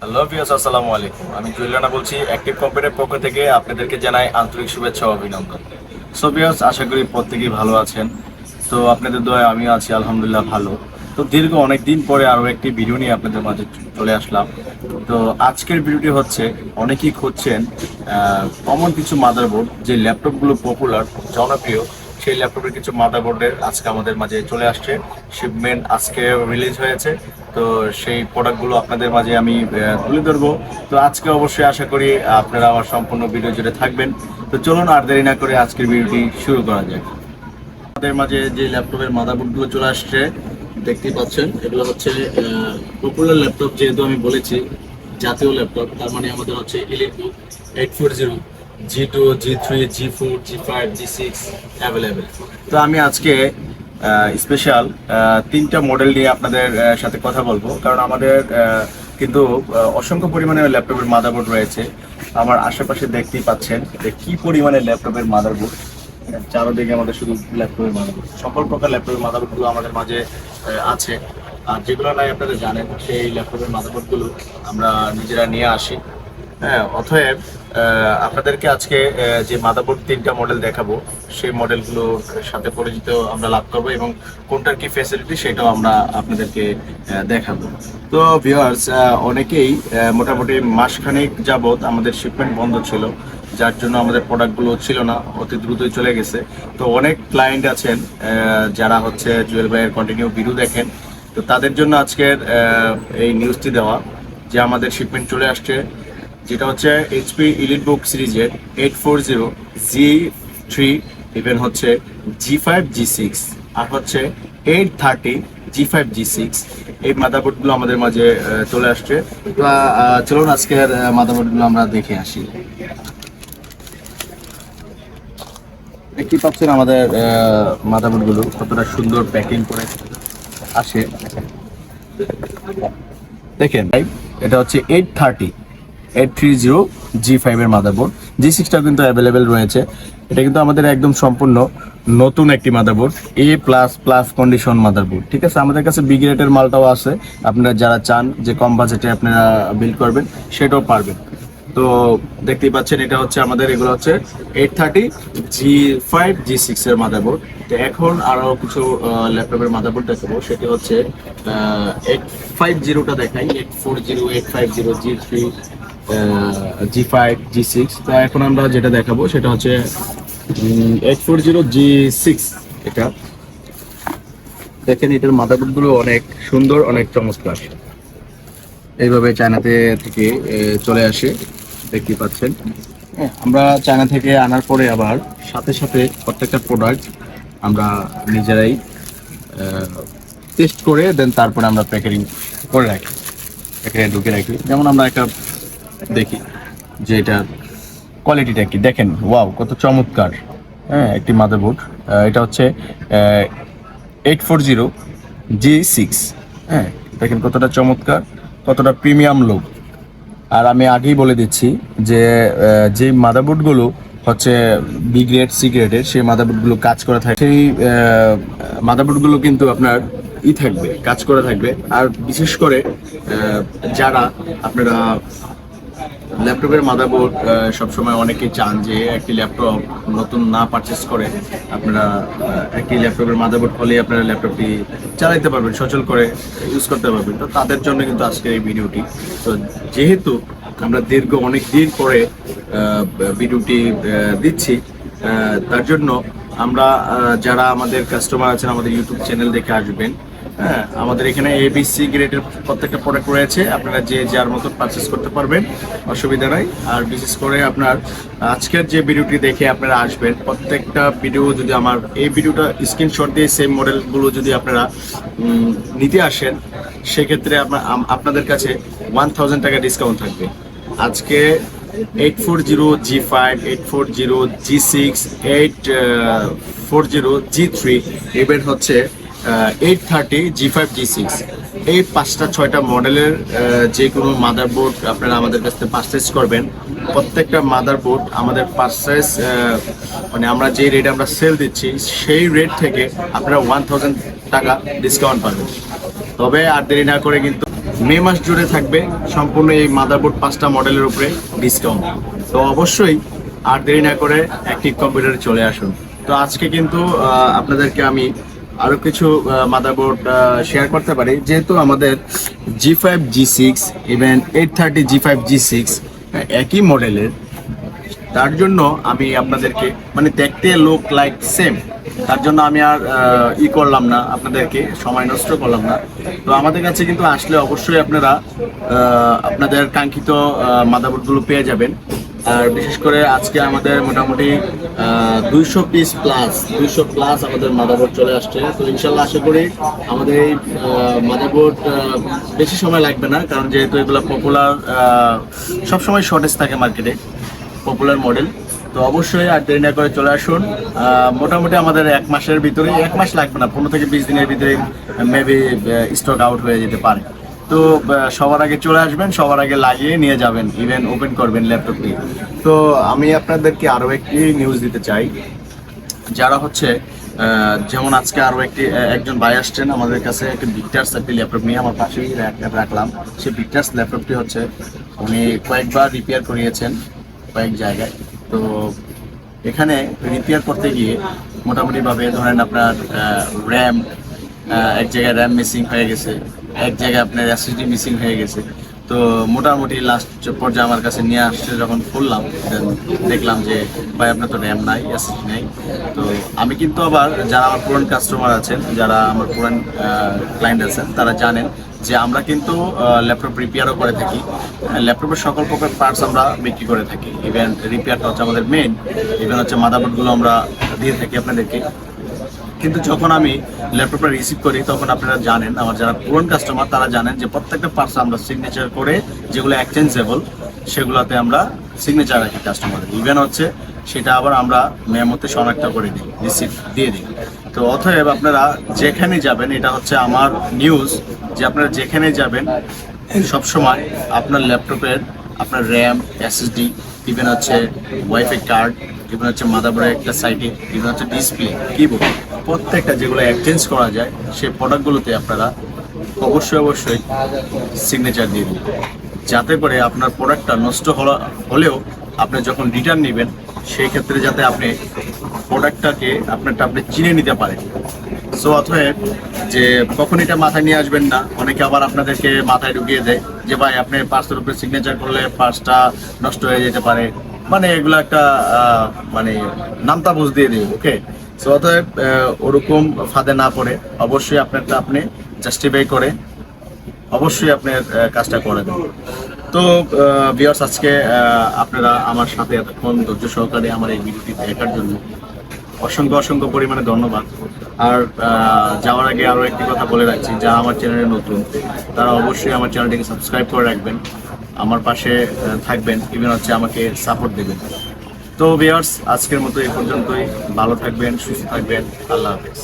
Hello views আসসালামু আলাইকুম। আমি জুয়েলানা বলছি অ্যাক্টিভ কোম্পানির পক্ষ থেকে আপনাদেরকে জানাই আন্তরিক শুভেচ্ছা অভিনন্দন। সো ভিউস আশা করি প্রত্যেকেই ভালো আছেন। তো আপনাদের দোয়ায় আমিও আছি, আলহামদুলিল্লাহ ভালো। তো দীর্ঘ অনেক দিন পরে আরও একটি ভিডিও নিয়ে আপনাদের মাঝে চলে আসলাম। তো আজকের ভিডিওটি হচ্ছে, অনেকেই খুঁজছেন কমন কিছু মাদারবোর্ড যে ল্যাপটপগুলো পপুলার জনপ্রিয় সেই ল্যাপটপের কিছু মাদারবোর্ডের আজকে আমাদের মাঝে চলে আসছে। শিপমেন্ট আজকে রিলিজ হয়েছে। তো সেই প্রোডাক্টগুলো আপনাদের মাঝে আমি তুলে ধরবো। তো আজকে অবশ্যই আশা করি আপনারা আমার সম্পূর্ণ ভিডিও জুড়ে থাকবেন। তো চলুন আর দেরি না করে আজকের ভিডিওটি শুরু করা যাক। আমাদের মাঝে যে ল্যাপটপের মাদারবোর্ডগুলো চলে আসছে, দেখতেই পাচ্ছেন, এগুলো হচ্ছে পপুলার ল্যাপটপ যেহেতু আমি বলেছি, জাতীয় ল্যাপটপ তার মানে আমাদের হচ্ছে electric eight four zero G two G three G four G five G six available তো আমি আজকে স্পেশাল তিনটা মডেল নিয়ে আপনাদের সাথে কথা বলব। কারণ আমাদের কিন্তু অসংখ্য পরিমাণে ল্যাপটপের মাদারবোর্ড রয়েছে। আমার আশেপাশে দেখতেই পাচ্ছেন যে কি পরিমাণে ল্যাপটপের মাদারবোর্ড চারোদিকে আমাদের শুধু ল্যাপটপের মাদারবোর্ড সকল প্রকার ল্যাপটপের মাদারবোর্ডগুলো আমাদের মাঝে আছে। আর যেগুলো নাই আপনারা জানেন, সেই ল্যাপটপের মাদারবোর্ডগুলো আমরা নিজেরা নিয়ে আসি। হ্যাঁ অতএব আপনাদেরকে আজকে যে মাদারবোর্ড তিনটা মডেল দেখাবো, সেই মডেলগুলোর সাথে পরিচিত আমরা লাভ করব এবং কোনটার কি ফ্যাসিলিটি সেটাও আমরা আপনাদেরকে দেখাবো। তো ভিউয়ার্স অনেকেই মোটামুটি মাসখানেক যাবৎ আমাদের শিপমেন্ট বন্ধ ছিল, যার জন্য আমাদের প্রোডাক্টগুলো ছিল না, অতি দ্রুতই চলে গেছে। তো অনেক ক্লায়েন্ট আছেন যারা হচ্ছে জুয়েল ভাইয়ের কন্টিনিউ ভিডিও দেখেন। তো তাদের জন্য আজকের এই নিউজটি দেওয়া, যে আমাদের শিপমেন্ট চলে আসছে। যেটা হচ্ছে এইচপি ইলিট বুক সিরিজের eight four zero G three even হচ্ছে জি ফাইভ জি সিক্স আর হচ্ছে eight thirty G five G six এই মাদারবোর্ডগুলো আমাদের মাঝে চলে আসছে। চলুন আজকের মাদারবোর্ডগুলো আমরা দেখে আসি। দেখতে পাচ্ছেন আমাদের মাদারবোর্ডগুলো কতটা সুন্দর প্যাকিং করে আসে। দেখেন, এটা হচ্ছে eight thirty eight three zero G ফাইভের মাদারবোর্ড। জি সিক্সটাও কিন্তু অ্যাভেলেবেল রয়েছে। এটা কিন্তু আমাদের একদম সম্পূর্ণ নতুন একটি motherboard A plus plus condition motherboard, ঠিক আছে? আমাদের কাছে বিগ রেটের মালটাও আছে। আপনারা যারা চান যে কম বাজেটে আপনারা বিল্ড করবেন, সেটাও পারবেন। তো দেখতেই পাচ্ছেন, এটা হচ্ছে আমাদের, এগুলো হচ্ছে eight thirty G five G six এর মাদারবোর্ড। তো এখন আরও কিছু ল্যাপটপের মাদারবোর্ড দেখাবো। সেটি হচ্ছে এইট ফাইভ জিরোটা দেখাই eight four zero eight five zero, G three G five G six তো এখন আমরা যেটা দেখাবো সেটা হচ্ছে eight four zero G six এটা। দেখেন এটার মাদারবোর্ড অনেক সুন্দর অনেক চমৎকার। এইভাবে চায়নাতে থেকে চলে আসে দেখতে পাচ্ছেন। হ্যাঁ, আমরা চায়না থেকে আনার পরে আবার সাথে সাথে প্রত্যেকটা প্রোডাক্ট আমরা নিজেরাই টেস্ট করে দেন তারপরে আমরা প্যাকেটিং করে রাখি। প্যাকেটে ঢুকে রাখি। যেমন আমরা একটা দেখি যে এটা কোয়ালিটিটা কি। দেখেন ওয়াও কত চমৎকার। হ্যাঁ একটি মাদারবোর্ড এটা হচ্ছে eight four zero G six হ্যাঁ দেখেন কতটা চমৎকার, কতটা প্রিমিয়াম লোক আর আমি আগেই বলে দিচ্ছি যে যে মাদারবোর্ডগুলো হচ্ছে বি গ্রেড সি গ্রেডের সেই মাদারবোর্ডগুলো কাজ করা থাকে, সেই মাদারবোর্ডগুলো কিন্তু আপনার ই থাকবে, কাজ করে থাকবে। আর বিশেষ করে যারা আপনারা ল্যাপটপের মাদারবোর্ড সবসময় অনেকেই চান যে একটি ল্যাপটপ নতুন না পারচেস করে আপনারা একটি ল্যাপটপের মাদারবোর্ড হলে আপনারা ল্যাপটপটি চালাইতে পারবেন, সচল করে ইউজ করতে পারবেন। তো তাদের জন্য কিন্তু আজকের এই ভিডিওটি। তো যেহেতু আমরা দীর্ঘ অনেক দিন পরে ভিডিওটি দিচ্ছি তার জন্য আমরা যারা আমাদের কাস্টমার আছেন, আমাদের ইউটিউব চ্যানেল দেখে আসবেন হ্যাঁ আমাদের এখানে এবিসি গ্রেডের প্রত্যেকটা প্রোডাক্ট রয়েছে। আপনারা যে যার মতো পারচেস করতে পারবেন, অসুবিধা নাই। আর বিশেষ করে আপনার, আজকের যে ভিডিওটি দেখে আপনারা আসবেন, প্রত্যেকটা ভিডিও যদি আমার, এই ভিডিওটা স্ক্রিনশট দিয়ে সেম মডেলগুলো যদি আপনারা নিতে আসেন, সেক্ষেত্রে আপনাদের কাছে ওয়ান থাউজেন্ড টাকা ডিসকাউন্ট থাকবে। আজকে eight four zero G five eight four zero G six eight four zero G three এবার হচ্ছে eight thirty G five G six এই পাঁচটা, ছয়টা মডেলের যে কোনো মাদারবোর্ড আপনারা আমাদের কাছ থেকে পারচেস করবেন। প্রত্যেকটা মাদারবোর্ড আমাদের পারচেস মানে আমরা যে রেট আমরা সেল দিচ্ছি, সেই রেট থেকে আপনারা ওয়ান থাউজেন্ড টাকা ডিসকাউন্ট পাবেন। তবে আর দেরি না করে কিন্তু মে মাস জুড়ে থাকবে সম্পূর্ণ এই মাদারবোর্ড পাঁচটা মডেলের উপরে ডিসকাউন্ট তো অবশ্যই আর দেরি না করে অ্যাক্টিভ কম্পিউটারে চলে আসুন। তো আজকে কিন্তু আপনাদেরকে আমি আরও কিছু মাদারবোর্ড শেয়ার করতে পারি। যেহেতু আমাদের G five G six even eight thirty G five G six একই মডেলের তার জন্য আমি আপনাদেরকে মানে দেখতে লোক লাইক সেম তার জন্য আমি আর ই করলাম না আপনাদেরকে, সময় নষ্ট করলাম না। তো আমাদের কাছে কিন্তু আসলে অবশ্যই আপনারা আপনাদের কাঙ্ক্ষিত মাদাবোর্ডগুলো পেয়ে যাবেন। আর বিশেষ করে আজকে আমাদের মোটামুটি দুইশো পিস প্লাস দুইশো প্লাস আমাদের মাদাবোর্ড চলে আসছে। তো ইনশাল্লাহ আশা করি আমাদের এই মাদাবোর্ড বেশি সময় লাগবে না, কারণ যেহেতু এগুলো পপুলার সবসময় শর্টেজ থাকে মার্কেটে পপুলার মডেল তো অবশ্যই আর দেরি না করে চলে আসুন। মোটামুটি আমাদের এক মাসের ভিতরে এক মাস লাগবে না, পনেরো থেকে বিশ দিনের ভিতরে মেবি স্টক আউট হয়ে যেতে পারে। তো সবার আগে চলে আসবেন, সবার আগে লাগিয়ে নিয়ে যাবেন ইভেন ওপেন করবেন ল্যাপটপটি। তো, আমি আপনাদেরকে আরও একটি নিউজ দিতে চাই। যারা হচ্ছে যেমন আজকে আরও একটি একজন ভাই আসছেন, আমাদের কাছে একটা ভিক্টার্স একটি ল্যাপটপ নিয়ে আমার পাশেই রাখ- রাখলাম। সেই ভিক্টার্স ল্যাপটপটি হচ্ছে, উনি কয়েকবার রিপেয়ার করিয়েছেন কয়েক জায়গায়। তো, এখানে রিপেয়ার করতে গিয়ে মোটামুটিভাবে ধরেন আপনার র্যাম এক জায়গায় র্যাম মিসিং হয়ে গেছে। এক জায়গায় আপনার এসএসডি মিসিং হয়ে গেছে। তো মোটামুটি লাস্ট পর্যায়ে আমার কাছে নিয়ে আসছে, যখন খুললাম দেখলাম যে, ভাই, আপনার তো র্যাম নাই এসএসডি নেই। তো আমি কিন্তু আবার, যারা আমার পুরান কাস্টমার আছেন, যারা আমার পুরান ক্লায়েন্ট আছেন, তারা জানেন যে আমরা কিন্তু ল্যাপটপ রিপেয়ারও করে থাকি। ল্যাপটপের সকল প্রকার পার্টস আমরা বিক্রি করে থাকি। ইভেন রিপেয়ারটা হচ্ছে আমাদের মেন ইভেন হচ্ছে মাদাবোর্ডগুলো আমরা দিয়ে থাকি আপনাদেরকে। কিন্তু যখন আমি ল্যাপটপটা রিসিভ করি, তখন আপনারা জানেন, আমার যারা পুরন কাস্টমার তারা জানেন যে প্রত্যেকটা পার্টস আমরা সিগনেচার করে যেগুলো এক্সচেঞ্জেবল সেগুলোতে আমরা সিগনেচার রাখি কাস্টমারের ইভেন হচ্ছে সেটা আবার আমরা মেমোতে শনাক্ত করে দিই রিসিভ দিয়ে দিই। তো অতএব আপনারা যেখানে যাবেন, এটা হচ্ছে আমার নিউজ যে আপনারা যেখানে যাবেন, সবসময় আপনার ল্যাপটপের আপনার র্যাম এসএসডি ইভেন হচ্ছে ওয়াইফাই কার্ড ইভেন হচ্ছে মাদারবোর্ডের একটা সাইডে ইভেন হচ্ছে ডিসপ্লে কিবোর্ড প্রত্যেকটা যেগুলো এক্সচেঞ্জ করা যায়, সেই প্রোডাক্টগুলোতে আপনারা অবশ্যই অবশ্যই সিগনেচার দিয়ে দিন যাতে করে আপনার প্রোডাক্টটা নষ্ট হলা- হলেও আপনি যখন রিটার্ন নেবেন, সেই ক্ষেত্রে যাতে আপনি প্রোডাক্টটাকে আপনারটা আপনি চিনে নিতে পারেন। সো অতএব যে কখন এটা মাথায় নিয়ে আসবেন না, অনেকে আবার আপনাদেরকে মাথায় ঢুকিয়ে দেয় যে, ভাই, আপনি পার্সের উপরে সিগনেচার করলে পার্সটা নষ্ট হয়ে যেতে পারে। মানে এগুলো একটা মানে নামতা বুঝ দিয়ে দিই ওকে সো অতএব ওরকম ফাঁদে না পড়ে। অবশ্যই আপনারটা আপনি জাস্টিফাই করে, অবশ্যই আপনার কাজটা করে দেন। তো ভিওর্স আজকে আপনারা আমার সাথে এতক্ষণ ধৈর্য সহকারে আমার এই ভিডিওটি দেখার জন্য অসংখ্য অসংখ্য পরিমাণে ধন্যবাদ। আর যাওয়ার আগে আরও একটি কথা বলে রাখছি, যারা আমার চ্যানেলে নতুন, তারা অবশ্যই আমার চ্যানেলটিকে সাবস্ক্রাইব করে রাখবেন। আমার পাশে থাকবেন ইভেন হচ্ছে আমাকে সাপোর্ট দেবেন। তো ভিওর্স আজকের মতো এই পর্যন্তই। ভালো থাকবেন, সুস্থ থাকবেন। আল্লাহ হাফেজ।